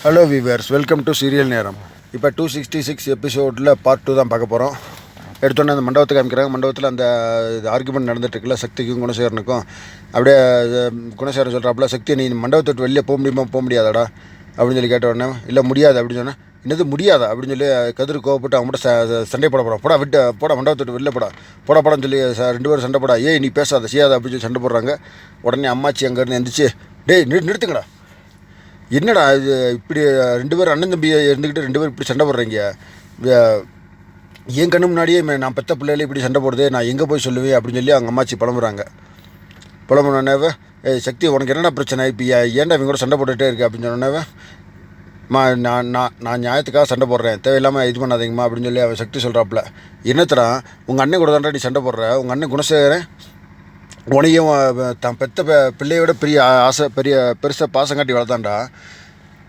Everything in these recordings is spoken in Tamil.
Hello viewers welcome to serial நேரம் இப்போ டூ சிக்ஸ்டி சிக்ஸ் எபிசோடில் பார்ட் டூ தான் பார்க்க போகிறோம் எடுத்தோன்னே அந்த மண்டபத்தை காமிக்கிறாங்க. மண்டபத்தில் அந்த ஆர்குமெண்ட் நடந்துட்டுருக்குல்ல சக்திக்கும் குணசேகரனுக்கும். அப்படியே அஹ், குணசேகரன் சொல்கிறாப்புல சக்தி நீ மண்டபத்தை விட்டு வெளியே போக முடியுமா? போக முடியாதாடா? அப்படின்னு சொல்லி கேட்ட உடனே இல்லை முடியாது. அப்படின்னு சொன்னேன். என்னது முடியாதா? அப்படின்னு சொல்லி கதிர் கோவப்பட்டு அவங்கள்ட்ட சண்டை போட போகிறான் போடா விட்டு போடா மண்டபத்தை விட்டு வெளில போடா. போடா போடான்னு சொல்லி ரெண்டு பேரும் சண்டை போடா. ஏய் நீ பேசாத செய்யாத அப்படின்னு சொல்லி சண்டை போடுறாங்க. உடனே அம்மாச்சி அங்கேருந்து எந்திரிச்சு டேய் நிறு நிறுத்துங்கடா. என்னடா இது? இப்படி ரெண்டு பேரும் அண்ணன் தம்பி இருந்துக்கிட்டு ரெண்டு பேரும் இப்படி சண்டை போடுறீங்க? என் கண்ணு முன்னாடியே நான் பெத்த பிள்ளையில இப்படி சண்டை போடுறது நான் எங்கே போய் சொல்லுவேன் அப்படின்னு சொல்லி அவங்க அம்மாச்சி புலம்புறாங்க. புலம்புனோடனே ஏ சக்தி உனக்கு என்னடா பிரச்சனை? இப்போ ஏன்டா இவங்க கூட சண்டை போட்டுகிட்டே இருக்கு? அப்படின்னு சொன்னவன் மா நான் நான் நான் நியாயத்துக்காக சண்டை போடுறேன். தேவையில்லாமல் இது பண்ணாதீங்கம்மா. அப்படின்னு சொல்லி அவன் சக்தி சொல்கிறாப்புல என்னத்தடா? உங்கள் அண்ணன் கூட தான்டா நீ சண்டை போடுற? உங்கள் அண்ணன் குணசேகரன்? உனையும் தன் தான் பெத்த பிள்ளையோட பெரிய ஆசை பெரிய பெருசாக பாசம் காட்டி வளர்த்தான்டா.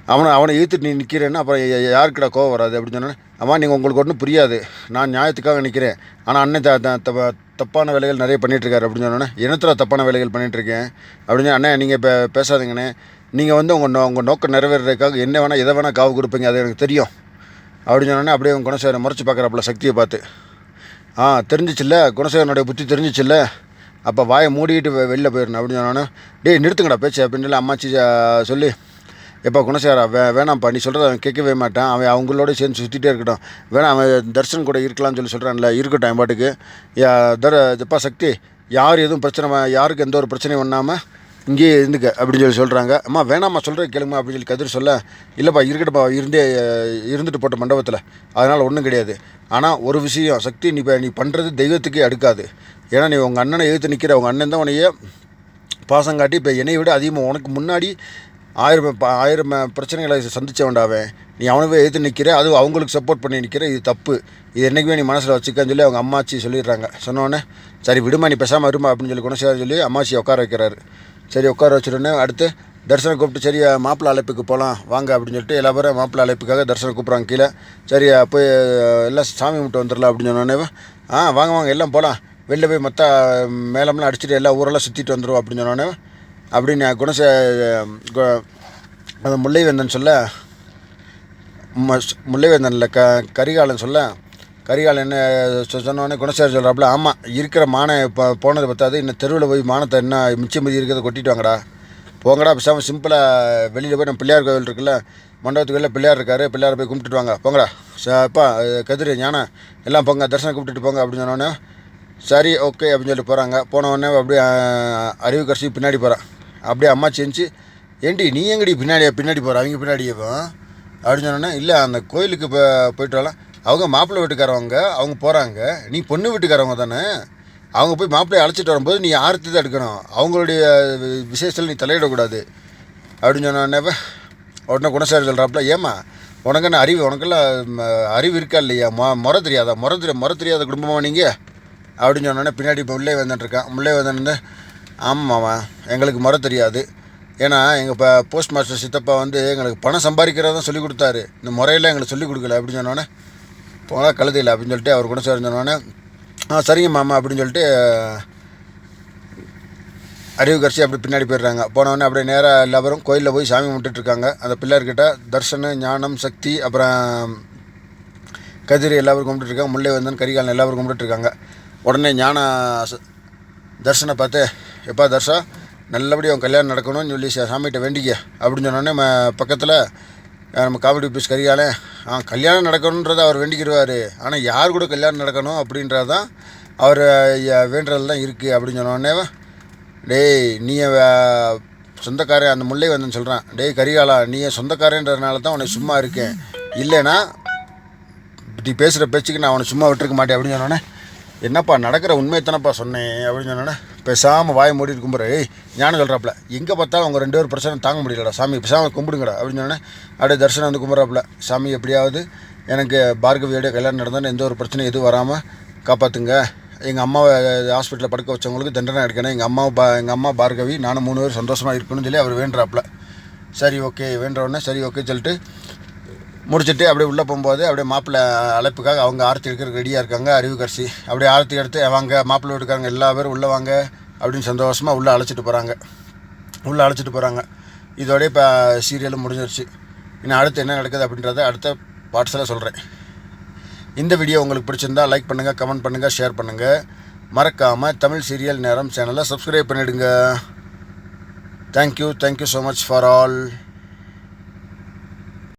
அவனை அவனை இழுத்துட்டு நீ நிற்கிறேன்னா அப்புறம் யா- யாருக்குடா கோவம் வராது அப்படின்னு சொன்னேன். அம்மா நீங்கள் உங்களுக்கு ஒன்றும் புரியாது. நான் நியாயத்துக்காக நிற்கிறேன் ஆனால் அண்ணன் த த- தப்ப- தப்பான வேலைகள் நிறைய பண்ணிகிட்ருக்காரு அப்படின்னு சொன்னோன்னே என்னத்தில் தப்பான வேலைகள் பண்ணிகிட்ருக்கேன் அப்படின்னு அண்ணன் அண்ணே நீங்கள் இப்போ பேசாதீங்கண்ணே. நீங்கள் வந்து உங்கள் நோ உங்கள் நோக்கம் நிறைவேறதுக்காக என்ன வேணால் எதை வேணால் காவு கொடுப்பீங்க அது எனக்கு தெரியும். அப்படின்னு சொன்னோன்னே அப்படியே உங்கள் குணசேகரன் முறைச்சி பார்க்குறாப்புல சக்தியை பார்த்து. ஆ தெரிஞ்சிச்சுல்ல? குணசேகரனுடைய புத்தி தெரிஞ்சிச்சில்ல? அப்போ வாயை மூடிக்கிட்டு வெளில போயிடணும் அப்படின்னு சொன்னோன்னே டேய் நிறுத்துங்கடா பேச்சு அப்படின்னு அம்மாச்சி சொல்லி எப்போ குணசேகரா வே வேணாம்ப்பா நீ சொல்கிறத அவன் கேட்கவே மாட்டான். அவன் அவங்களோட சேர்ந்து சுற்றிட்டே இருக்கட்டும். வேணாம் அவன் தர்ஷன் கூட இருக்கலாம்னு சொல்லி சொல்கிறான்ல இருக்கட்டும் என் பாட்டுக்கு. யா தர எப்பா சக்தி யார் எதுவும் பிரச்சனை யாருக்கு எந்த ஒரு பிரச்சனையும் பண்ணாமல் இங்கேயே இருந்துக்க அப்படின்னு சொல்லி சொல்கிறாங்க அம்மா வேணாம்மா சொல்கிற கேளுங்கம்மா அப்படின்னு சொல்லி கதிர் சொல்ல இல்லைப்பா இருக்கட்டும்ப்பா இருந்தே இருந்துட்டு போட்ட மண்டபத்தில். அதனால் ஒன்றும் கிடையாது. ஆனால் ஒரு விஷயம் சக்தி நீ இப்போ நீ பண்ணுறது தெய்வத்துக்கே அடுக்காது. ஏன்னா நீ உங்கள் அண்ணனை எதிர்த்து நிற்கிற உங்கள் அண்ணன் தான் உனையே பாசம் காட்டி இப்போ என்னை விட அதிகமாக உனக்கு முன்னாடி ஆயிரம் ஆயிரம் பிரச்சனைகளை சந்திச்சவன்டா அவன் நீ அவனவே எதிர்த்து நிற்கிற அதுவும் அவங்களுக்கு சப்போர்ட் பண்ணி நிற்கிற இது தப்பு. இது என்றைக்குமே நீ மனசில் வச்சுக்கன்னு சொல்லி அவங்க அம்மாச்சி சொல்லிடுறாங்க. சொன்னோடனே சரி விடுமா நீ பேசாமல் இருமா அப்படின்னு சொல்லி குணசேகர் சொல்லி அம்மாச்சி உட்கார வைக்கிறாரு. சரி உட்கார வச்சுட்டோன்னே அடுத்து தர்சனம் கூப்பிட்டு சரி மாப்பிள்ளை அழைப்புக்கு போகலாம் வாங்க அப்படின்னு சொல்லிட்டு எல்லா பேரும் மாப்பிள்ளை அழைப்புக்காக தர்சனம் கூப்பிட்றாங்க கீழே. சரி போய் எல்லாம் சாமி கும்பிட்டு வந்துடலாம் அப்படின்னு சொன்னோன்னே ஆ வாங்க வாங்க எல்லாம் போகலாம் வெளில போய் மொத்த மேலம்லாம் அடிச்சுட்டு எல்லா ஊரெல்லாம் சுற்றிட்டு வந்துடும் அப்படின்னு சொன்னோன்னே அப்படின்னு குணச அந்த முல்லைவேந்தன் சொல்ல ம- முல்லைவேந்தனில் க கரிகாலன் சொல்ல கரிகாலன் என்ன சொ- சொன்னோடனே குணசேகர் சொல்கிறாப்புல ஆமாம் இருக்கிற மானை இப்போ போனது பத்தாது. இன்னும் தெருவில் போய் மானத்தை என்ன மிச்சம் மீதி இருக்கிறத கொட்டிட்டு வாங்கடா. போங்கடா பேசாமல் சிம்பிளாக வெளியில் போய் நம்ம பிள்ளையார் கோவில் இருக்குல்ல மண்டபத்துக்கு வெளில பிள்ளையார் இருக்காரு. பிள்ளையார் போய் கும்பிட்டுட்டு வாங்க. போங்கடா. அப்பா கதிர் ஞானம் எல்லாம் போங்க. தரிசனம் கும்பிட்டுட்டு போங்க அப்படின்னு சொன்னோடனே சரி ஓகே அப்படின்னு சொல்லிட்டு போகிறாங்க போன உடனே அப்படியே அறிவு கடைசி பின்னாடி போகிறான் அப்படியே அம்மா செஞ்சு ஏண்டி நீ எங்கடி பின்னாடி பின்னாடி போகிற அவங்க பின்னாடியே அப்படின்னு சொன்னோன்னே இல்லை அந்த கோயிலுக்கு இப்போ போயிட்டு வரலாம். அவங்க மாப்பிள்ளை வீட்டுக்காரவங்க அவங்க போகிறாங்க நீ பொண்ணு வீட்டுக்காரவங்க தானே? அவங்க போய் மாப்பிள்ளையை அழைச்சிட்டு வரும்போது நீ ஆர்த்தி தான் எடுக்கணும். அவங்களுடைய விசேஷத்தில் நீ தலையிடக்கூடாது. அப்படின்னு சொன்னோன்னே உடனே குணசாரி சொல்கிறாப்புல ஏம்மா உனக்கு என்ன அறிவு? உனக்கெல்லாம் அறிவு இருக்கா இல்லையா? மொ முறை தெரியாதா? முறை தெரிய முறை தெரியாத குடும்பமா நீங்கள் அப்படின்னு சொன்னோடனே பின்னாடி இப்போ உள்ளே வந்துட்டுருக்கான் உள்ளே வந்து ஆமாம்மா எங்களுக்கு முறை தெரியாது. ஏன்னா எங்கள் இப்போ போஸ்ட் மாஸ்டர் சித்தப்பா வந்து எங்களுக்கு பணம் சம்பாதிக்கிறதான் சொல்லி கொடுத்தாரு. இந்த முறையெல்லாம் எங்களுக்கு சொல்லிக் கொடுக்கல. அப்படின்னு சொன்னோன்னே போனால் கழுதையில் அப்படின்னு சொல்லிட்டு அவர் கூட சேர்ந்தோன்னே ஆ சரிங்க மாமா அப்படின்னு சொல்லிட்டு அறிவு கரிசி அப்படி பின்னாடி போயிடுறாங்க. போனவொடனே அப்படியே நேராக எல்லாரும் கோயிலில் போய் சாமி கும்பிட்டுட்ருக்காங்க. அந்த பிள்ளையார்கிட்ட தர்ஷனம் ஞானம் சக்தி அப்புறம் கதிர் எல்லாரும் கும்பிட்டுருக்காங்க முல்லை வந்தன் கரிகாலன் எல்லாரும் கும்பிட்டுருக்காங்க உடனே ஞான ச- தர்ஷனை பார்த்து எப்பா தர்ஷா நல்லபடியாக அவன் கல்யாணம் நடக்கணும்னு சொல்லி சாமிகிட்ட வேண்டிக்க அப்படின்னு சொன்னோடனே நம்ம பக்கத்தில் நம்ம காமெடி பீஸ் கரிகாலன் ஆ கல்யாணம் நடக்கணுன்றதை அவர் வேண்டிக்கிடுவார் ஆனால் யார் கூட கல்யாணம் நடக்கணும் அப்படின்றது தான் அவர் வேண்டுறது தான் இருக்குது அப்படின்னு சொன்னோடனே டேய் நீ சொந்தக்காரன் அந்த முல்லை வந்து சொல்கிறான் டேய் கரிகாலா நீ சொந்தக்காரன்றதுனால தான் உனக்கு சும்மா இருக்கேன். இல்லைன்னா இப்படி பேசுகிற பேச்சுக்கு நான் அவனை சும்மா விட்டுருக்க மாட்டேன். அப்படின்னு சொன்னோன்னே என்னப்பா நடக்கிற உண்மையை தானப்பா சொன்னேன். அப்படின்னு சொன்னோன்னே பேசாமல் வாயை மூடிட்டு கும்பிட்ற. ஏய் ஞானம் சொல்கிறாப்புல எங்கே பார்த்தாலும் அவங்க ரெண்டு பேரும் பிரச்சனை தாங்க முடியலடா. சாமி பேசாமல் கும்பிடுங்கடா. அப்படின்னு சொன்னேன் அப்படியே தரிசனம் வந்து கும்பிட்றாப்புல. சாமி எப்படியாவது எனக்கு பார்கவியோடைய கல்யாணம் நடந்தால் எந்த ஒரு பிரச்சனையும் எதுவும் வராமல் காப்பாற்றுங்க எங்கள் அம்மாவை ஹாஸ்பிட்டலில் படுக்க வச்சவங்களுக்கு தண்டனை எடுக்கணும். எங்கள் அம்மா பா எங்கள் அம்மா பார்கவி நானும் மூணு பேர் சந்தோஷமாக இருக்கணும்னு சொல்லி அவர் வேண்டுறாப்புல. சரி ஓகே வேண்ட சரி ஓகே சொல்லிட்டு முடிச்சுட்டு அப்படியே உள்ளே போகும்போது அப்படியே மாப்பிள்ளை அழைப்புக்காக அவங்க ஆரத்தி எடுக்கிறதுக்கு ரெடியாக இருக்காங்க அறிவுக்கரசி அப்படியே ஆரத்தி எடுத்து வாங்க மாப்பிள்ளை வீட்டுக்காரங்க எல்லா பேரும் உள்ளே வாங்க அப்படின்னு சந்தோஷமாக உள்ளே அழைச்சிட்டு போகிறாங்க உள்ளே அழைச்சிட்டு போகிறாங்க இதோடய இப்போ சீரியலும் முடிஞ்சிருச்சு. இன்னும் அடுத்து என்ன நடக்குது அப்படின்றத அடுத்த பார்ட்ஸில் சொல்கிறேன் இந்த வீடியோ உங்களுக்கு பிடிச்சிருந்தா லைக் பண்ணுங்கள் கமெண்ட் பண்ணுங்கள் ஷேர் பண்ணுங்கள் மறக்காமல் தமிழ் சீரியல் நேரம் சேனலை சப்ஸ்கிரைப் பண்ணிவிடுங்க thank you thank you so much for all